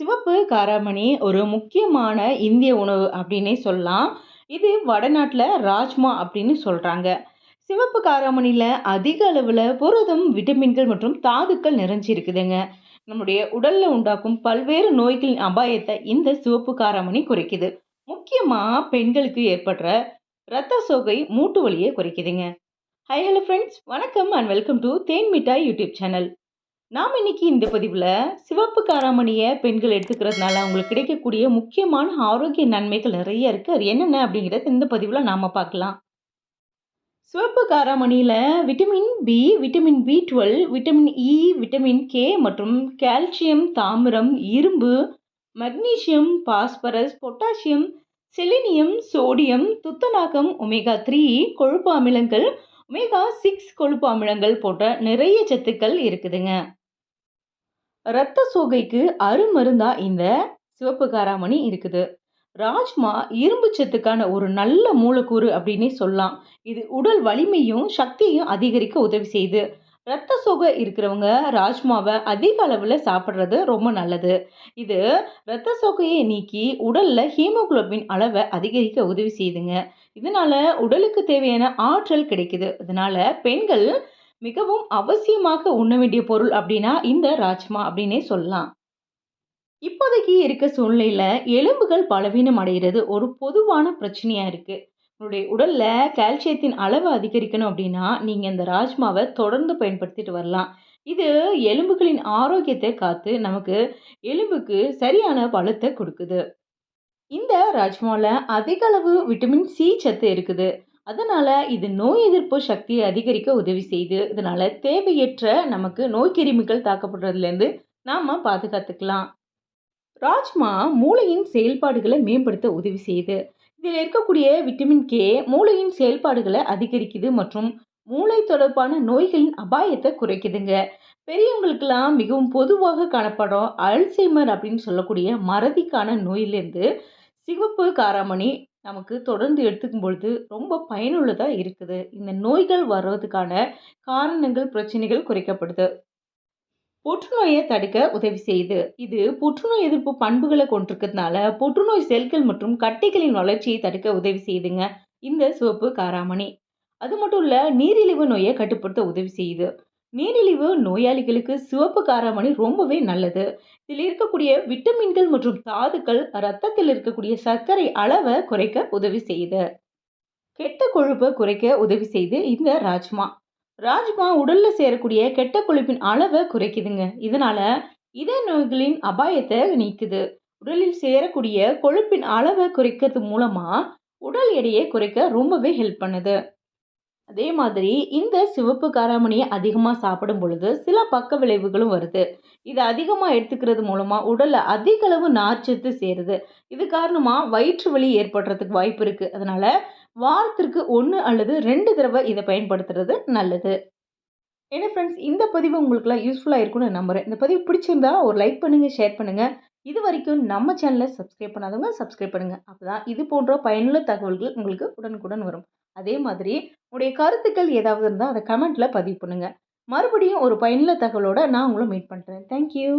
சிவப்பு காராமணி ஒரு முக்கியமான இந்திய உணவு அப்படின்னே சொல்லலாம். இது வடநாட்டில் ராஜ்மா அப்படின்னு சொல்கிறாங்க சிவப்பு காராமணியில் அதிக அளவில் புரதம் விட்டமின்கள் மற்றும் தாதுக்கள் நிறைஞ்சிருக்குதுங்க. நம்முடைய உடலில் உண்டாக்கும் பல்வேறு நோய்களின் அபாயத்தை இந்த சிவப்பு காராமணி குறைக்குது. முக்கியமாக பெண்களுக்கு ஏற்படுற ரத்த சோகை மூட்டு வலியை குறைக்குதுங்க. ஹை ஹலோ ஃப்ரெண்ட்ஸ் வணக்கம் and welcome to Then Mittai YouTube channel நாம் இன்னைக்கு இந்த பதிவில் சிவப்பு காராமணியை பெண்கள் எடுத்துக்கிறதுனால அவங்களுக்கு கிடைக்கக்கூடிய முக்கியமான ஆரோக்கிய நன்மைகள் நிறைய இருக்குது அது என்னென்ன அப்படிங்கிறத இந்த பதிவில் நாம் பார்க்கலாம். சிவப்பு காராமணியில் vitamin B vitamin B twelve vitamin E vitamin K மற்றும் கால்சியம் தாமிரம் இரும்பு magnesium phosphorus potassium selenium sodium துத்தநாகம் ஒமேகா த்ரீ கொழுப்பு அமிலங்கள் ஒமேகா சிக்ஸ் கொழுப்பு அமிலங்கள் போன்ற நிறைய சத்துக்கள் இருக்குதுங்க. இரத்த சோகைக்கு அருமருந்தா இந்த சிவப்பு காராமணி இருக்குது. ராஜ்மா இரும்பு சத்துக்கான ஒரு நல்ல மூலக்கூறு அப்படின்னே சொல்லலாம். இது உடல் வலிமையும் சக்தியையும் அதிகரிக்க உதவி செய்யுது ரத்த சோகை இருக்கிறவங்க ராஜ்மாவை அதிக அளவில் சாப்பிட்றது ரொம்ப நல்லது. இது ரத்த சோகையை நீக்கி உடலில் ஹீமோகுளோபின் அளவை அதிகரிக்க உதவி செய்யுதுங்க இதனால உடலுக்கு தேவையான ஆற்றல் கிடைக்குது. இதனால பெண்கள் மிகவும் அவசியமாக உண்ண வேண்டிய பொருள் அப்படின்னா இந்த ராஜ்மா அப்படின்னே சொல்லலாம். இப்போதைக்கு இருக்க சூழ்நிலையில் எலும்புகள் பலவீனம் அடைகிறது ஒரு பொதுவான பிரச்சனையாக இருக்குது உங்களுடைய உடலில் கால்சியத்தின் அளவு அதிகரிக்கணும் அப்படின்னா நீங்கள் இந்த ராஜ்மாவை தொடர்ந்து பயன்படுத்திட்டு வரலாம். இது எலும்புகளின் ஆரோக்கியத்தை காத்து நமக்கு எலும்புக்கு சரியான பலத்தை கொடுக்குது. இந்த ராஜ்மாவில் அதிக அளவு விட்டமின் சி சத்து இருக்குது. அதனால் இது நோய் எதிர்ப்பு சக்தியை அதிகரிக்க உதவி செய்யுது இதனால் தேவையற்ற நமக்கு நோய் கிருமிகள் தாக்கப்படுறதுலேருந்து நாம் பாதுகாத்துக்கலாம். ராஜ்மா மூளையின் செயல்பாடுகளை மேம்படுத்த உதவி செய்யுது இதில் இருக்கக்கூடிய விட்டமின் கே மூளையின் செயல்பாடுகளை அதிகரிக்குது மற்றும் மூளை தொடர்பான நோய்களின் அபாயத்தை குறைக்குதுங்க. பெரியவங்களுக்கெல்லாம் மிகவும் பொதுவாக காணப்படும் அல்சைமர் அப்படின்னு சொல்லக்கூடிய மறதிக்கான நோயிலேருந்து சிவப்பு காராமணி நமக்கு தொடர்ந்து எடுத்துக்கும் பொழுது ரொம்ப பயனுள்ளதாக இருக்குது. இந்த நோய்கள் வர்றதுக்கான காரணங்கள் பிரச்சனைகள் குறைக்கப்படுது. புற்றுநோயை தடுக்க உதவி செய்யுது. இது புற்றுநோய் எதிர்ப்பு பண்புகளை கொண்டிருக்கிறதுனால புற்றுநோய் செல்கள் மற்றும் கட்டிகளின் வளர்ச்சியை தடுக்க உதவி செய்யுதுங்க. இந்த சிவப்பு காராமணி. அது மட்டும் இல்லை நீரிழிவு நோயை கட்டுப்படுத்த உதவி செய்யுது. நீரிழிவு நோயாளிகளுக்கு சிவப்பு காராமணி ரொம்பவே நல்லது. இதில் இருக்கக்கூடிய விட்டமின்கள் மற்றும் தாதுக்கள் ரத்தத்தில் இருக்கக்கூடிய சர்க்கரை அளவை குறைக்க உதவி செய்யுது. கெட்ட கொழுப்பை குறைக்க உதவி செய்து இந்த ராஜ்மா. ராஜ்மா உடல்ல சேரக்கூடிய கெட்ட கொழுப்பின் அளவை குறைக்குதுங்க. இதனால இதய நோய்களின் அபாயத்தை நீக்குது. உடலில் சேரக்கூடிய கொழுப்பின் அளவை குறைக்கிறது மூலமா உடல் எடையை குறைக்க ரொம்பவே ஹெல்ப் பண்ணுது. அதே மாதிரி இந்த சிவப்பு காராமணியை அதிகமாக சாப்பிடும் பொழுது சில பக்க விளைவுகளும் வருது. இதை அதிகமாக எடுத்துக்கிறது மூலமாக உடலில் அதிக அளவு நார்ச்சத்து சேருது. இது காரணமாக வயிற்று வலி ஏற்படுறதுக்கு வாய்ப்பு இருக்குது அதனால் வாரத்திற்கு ஒன்று அல்லது ரெண்டு தடவை இதை பயன்படுத்துறது நல்லது. என்ன ஃப்ரெண்ட்ஸ் இந்த பதிவு உங்களுக்குலாம் யூஸ்ஃபுல்லாக இருக்கும்னு நம்புகிறேன் இந்த பதிவு பிடிச்சிருந்தா ஒரு லைக் பண்ணுங்கள் ஷேர் பண்ணுங்கள் இது வரைக்கும் நம்ம சேனலை சப்ஸ்கிரைப் பண்ணாதவங்க சப்ஸ்கிரைப் பண்ணுங்கள் அப்போ தான் இது போன்ற பயனுள்ள தகவல்கள் உங்களுக்கு உடனுக்குடன் வரும். அதே மாதிரி உங்களுடைய கருத்துக்கள் ஏதாவது இருந்தால் அதை கமெண்ட்டில் பதிவு பண்ணுங்கள் மறுபடியும் ஒரு பயனுள்ள தகவலோடு நான் உங்களை மீட் பண்ணுறேன் தேங்க்யூ